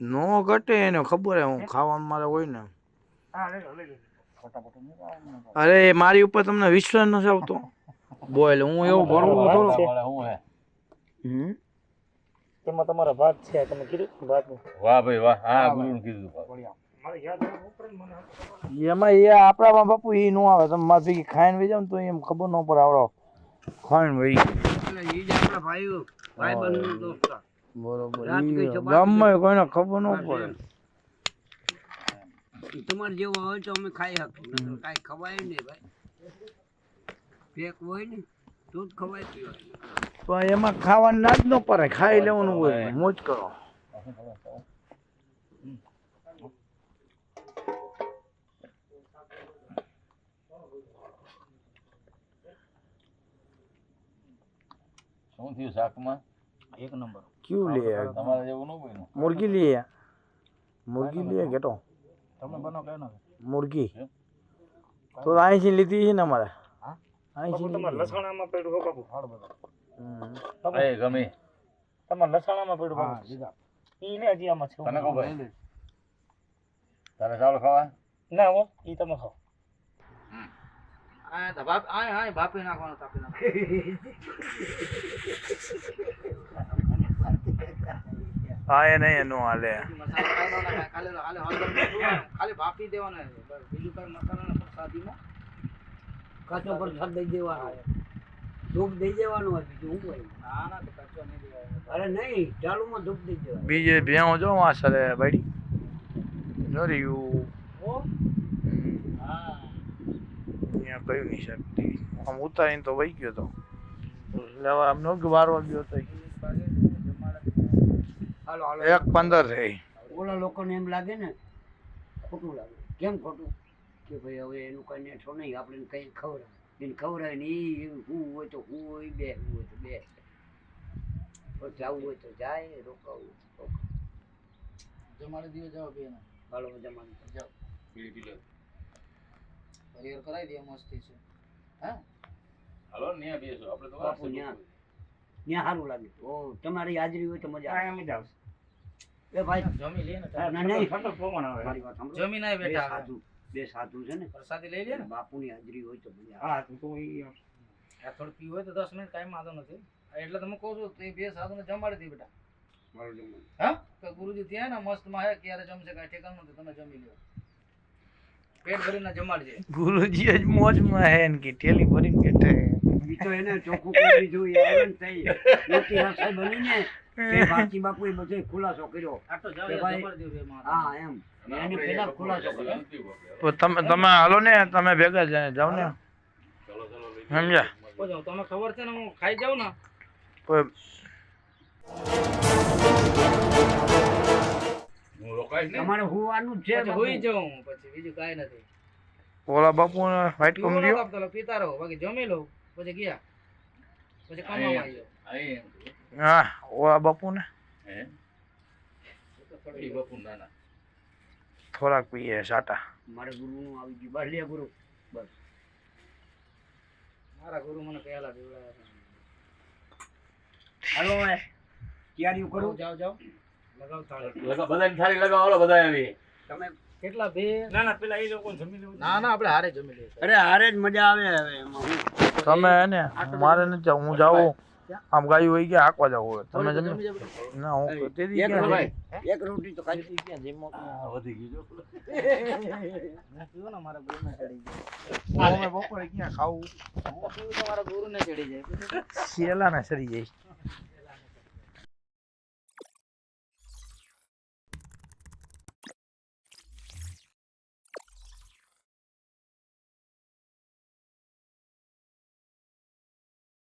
ન ઘટે એને ખબર હે હું ખાવાનું મારે હોય ને. અરે મારી ઉપર તમને વિશ્વાસ નથી આવતો. બોલ હું એવું ભરવું થોડું હું હે? હમ? તેમાં તમારા ભાગ છે તમે કીધું ભાગનું વાહ ભાઈ વાહ. હા ગુરુને કીધું બળિયા. મારે યાદ આવે ઉપર ને મને એમાં એ આપણામાં બાપુ એ નો આવે તમે મારી ભેગી ખાઈને વહી જાવ ને તો એમ ખબર ન પડે આવડો. ખાઈને વહી ઈ ગામમાં કોઈને ખબર ન પડે. તમારે જેવો હોય તો અમે ખાઈ શકીએ કાંઈ ખવાય નહીં ભાઈ. પેક હોય ને તો જ ખવાય એમાં ખાવાનું ના જ ન પડે. ખાઈ લેવાનું હોય. મોજ કરો. શું થયું શાકમાં? એક નંબર. ક્યું લે તમારે જેવું ન બન્યું. મુર્ગી લે મુર્ગી લે કેટો. તમે બનો કે ન મુર્ગી. તો અહીંથી લીધી છે ને અમારે. હા? અહીંથી બાપુ તમારે લીધી. લસણામાં પડ્યું હો બાપુ. હાડ બધો હમ. એ ગમે. તમારે લસણામાં પડ્યું હા બાપુ. લીધા. ઈ ને હજી આમાં છે. તને કહું લઈ ભાઈ લે. તારે ચાવલ ખાવા? ના હો ઈ તમે ખાઓ. આ બાપ આ આ બાપી નાખવાનો તાપી નાખવાનો. હા એ નહીં એનું હાલે. ખાલી બાફી દેવાનો બીજું કાંઈ મસાલો ને પ્રસાદીમાં? કાચો પ્રસાદ દઈ દેવાનો ધૂપ દઈ દેવાનું હોય બીજું શું હોય? ના ના તો કચો નહીં દેવાય. અરે નહીં ચાલુમાં ધૂપ દઈ દેવાનું બીજે ભેણો જો આ સરે બાડી જોર્યું હા કયું નહીં શકતી આમ ઉતારીને તો વહી ગયો તો. લેવા આમ નો કે બાર વાગ્યો તો. હાલો હાલો. એક પંદર થઈ. ઓલા લોકોને એમ લાગે ને ખોટું લાગે. કેમ ખોટું? કે ભાઈ હવે એનું કઈ નેઠો નહીં. આપણે કઈ ખવડાવે એને ખવડાવે ને એ હું હોય તો હું હોય બે હું હોય તો બે. જવું હોય તો જાય રોકાવું રોકાવું જમાડે દિવસ જમાડી જાઓ બે ને હાલો જમાનું જાઓ. પીલી હરિહર કરાવી દે મસ્તી છે. હા? હાલો ને ત્યાં બેસો. આપણે તો બાપુ ન્યા. ન્યા સારું લાગે. ઓ તમારી હાજરી હોય તો મજા આવે. એમ જ આવશે. એ ભાઈ જમી લે ને ના નહીં. ઠંડો પવન આવે મારી વાત સાંભળો. જમી ના બે બેઠા સાધુ બે સાધુ છે ને. પ્રસાદી લઈ લે ને. બાપુની હાજરી હોય તો મજા હા તું તો એ આ થોડું પીવું હોય તો દસ મિનિટ કાઈ વાંધો નથી. એટલે તમે કહો છો તો એ બે સાધુને જમાડી દી બેટા. મારું જમવાનું. હા? તો ગુરુજી ત્યાં ને મસ્તમાં હે ક્યારે જમશે કાંઈ ઠેકાણું નથી તમે જમી લ્યો. પેટ ભરીને જમાડજે. ગુરુજી જ મોજમાં હે ને કે ઠેલી ભરીને બેઠે હે. ઈ તો એને ચોખ્ખું કરી જોઈએ એ આવે ને તઈ મોટી રસોઈ બનીને તે બાકી બધો ખુલાસો કર્યો. જાવ હા એમ. એની પેલા ખુલાસો કર્યો. તમે તમે હાલો ને તમે ભેગા જ જાઓ ને. સમજ્યા? કહો તમે ખબર છે ને હું ખાઈ જાઉં ને? હું રોકાઈશ ને તમારે હોવાનું છે હોઈ જાઉં પછી બીજું કાંઈ નથી. ઓલા બાપુ ફાઈટ કમ નતો દ્યો આપતો, લો, પીતા રહો. બાકી જમી લઉં. પછી ગયા. પછી કામમાં આવી હા ઓલા બાપુ ને બાપુ નાના. થોડાક પીએ સાટા. મારે ગુરુ નું આવી ગયું. બસ લે ગુરુ. બસ. મારા ગુરુ મને પહેલા દેવડાવ્યા હાલો ક્યારે કરું. જાઓ જાઓ. બધાની થાળી લગાવો બધા આવી. તમે કેટલા બે? ના ના પેલા એ લોકો જમી લેવું ના ના આપણે હારે જમી લઈએ. અરે હારે જ મજા આવે હવે તમે ને મારે નથી જાવું હું જાઉં આમ ગાયું હોય ગયા હાંકવા જાવ તમે જમી જમી જાઓ બેટા. ના હું તેથી એક ક્યાં રોટી એક રોટી તો ખાઈ ક્યાં જીમો? વધી ગયું જો. ને મારા ગુરુને ચડી જાય. અમે બપોરે ક્યાં ખાવું? હું પીવું ગુરુને ચડી જાય. શેલા ને ચડી જાય.